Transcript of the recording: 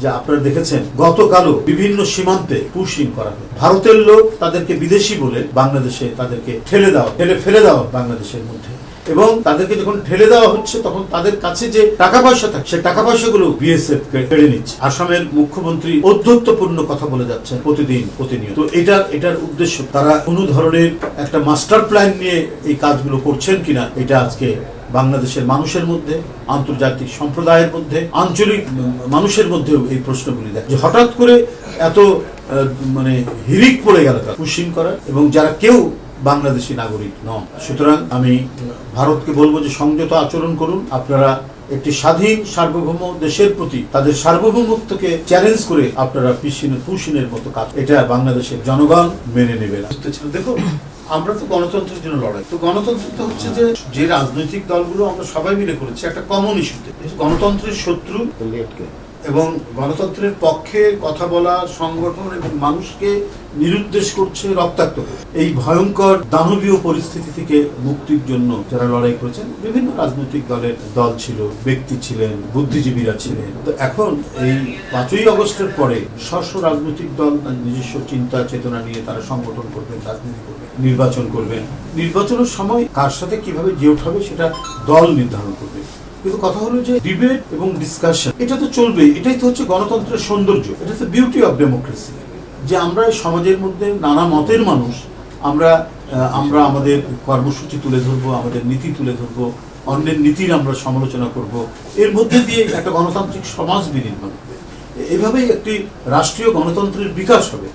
যে আপনারা দেখেছেন, গতকালও বিভিন্ন সীমান্তে পুশিং করা হয় ভারতের লোক তাদেরকে বিদেশি বলে বাংলাদেশে তাদেরকে ঠেলে দেওয়া, ঠেলে ফেলে দেওয়া বাংলাদেশের মধ্যে। এবং তাদেরকে যখন ঠেলে দেওয়া হচ্ছে, তখন তাদের কাছে যে টাকা পয়সা থাকে সেই টাকা পয়সাগুলো বিএসএফ কেড়ে নিচ্ছে। আসামের মুখ্যমন্ত্রী অধ্যত্বপূর্ণ কথা বলে যাচ্ছেন প্রতিদিন, প্রতিনিয়ত। তো এটার এটার উদ্দেশ্য, তারা কোনো ধরনের একটা মাস্টার প্ল্যান নিয়ে এই কাজগুলো করছেন কিনা, এটা আজকে বাংলাদেশের মানুষের মধ্যে, আন্তর্জাতিক সম্প্রদায়ের মধ্যে, আঞ্চলিক মানুষের মধ্যেও এই প্রশ্নগুলি দেয় যে হঠাৎ করে এত মানে হিরিক পড়ে গেল পুশিং করা এবং যারা কেউ বাংলাদেশি নাগরিক নন। সুতরাং আমি ভারতকে বলব যে সংযত আচরণ করুন। আপনারা একটি স্বাধীন সার্বভৌম দেশের প্রতি তাদের সার্বভৌমত্বকে চ্যালেঞ্জ করে আপনারা পিসিনের পুশিনের মতো কাজ। এটা বাংলাদেশের জনগণ মেনে নেবে না। দেখো আমরা তো গণতন্ত্রের জন্য লড়াই। তো গণতন্ত্র তো হচ্ছে যে যে রাজনৈতিক দলগুলো আমরা সবাই মিলে করেছি, একটা কমন ইস্যুতে গণতন্ত্রের শত্রু এবং গণতন্ত্রের পক্ষে কথা বলা, সংগঠন এবং মানুষকে নিরুদ্দেশ করছে, রক্তাক্ত এই ভয়ঙ্কর দানবীয় পরিস্থিতি থেকে মুক্তির জন্য যারা লড়াই করেছেন, বিভিন্ন রাজনৈতিক দলের দল ছিল, ব্যক্তি ছিলেন, বুদ্ধিজীবীরা ছিলেন। তো এখন এই পাঁচই আগস্টের পরে স্ব স্ব রাজনৈতিক দল নিজস্ব চিন্তা, চেতনা নিয়ে তারা সংগঠন করবেন, রাজনীতি করবেন, নির্বাচন করবেন। নির্বাচনের সময় কার সাথে কীভাবে যে উঠাবে সেটা দল নির্ধারণ করবে। কিন্তু কথা হলো যে ডিবেট এবং ডিসকাশন এটা তো চলবে এটাই তো হচ্ছে গণতন্ত্রের সৌন্দর্য। এটা তো বিউটি অফ ডেমোক্রেসি যে আমরা সমাজের মধ্যে নানা মতের মানুষ, আমরা আমরা আমাদের কর্মসূচি তুলে ধরবো, আমাদের নীতি তুলে ধরবো, অন্যের নীতির আমরা সমালোচনা করব। এর মধ্যে দিয়ে একটা গণতান্ত্রিক সমাজ বিনির্মাণ হবে। এভাবেই একটি রাষ্ট্রীয় গণতন্ত্রের বিকাশ হবে।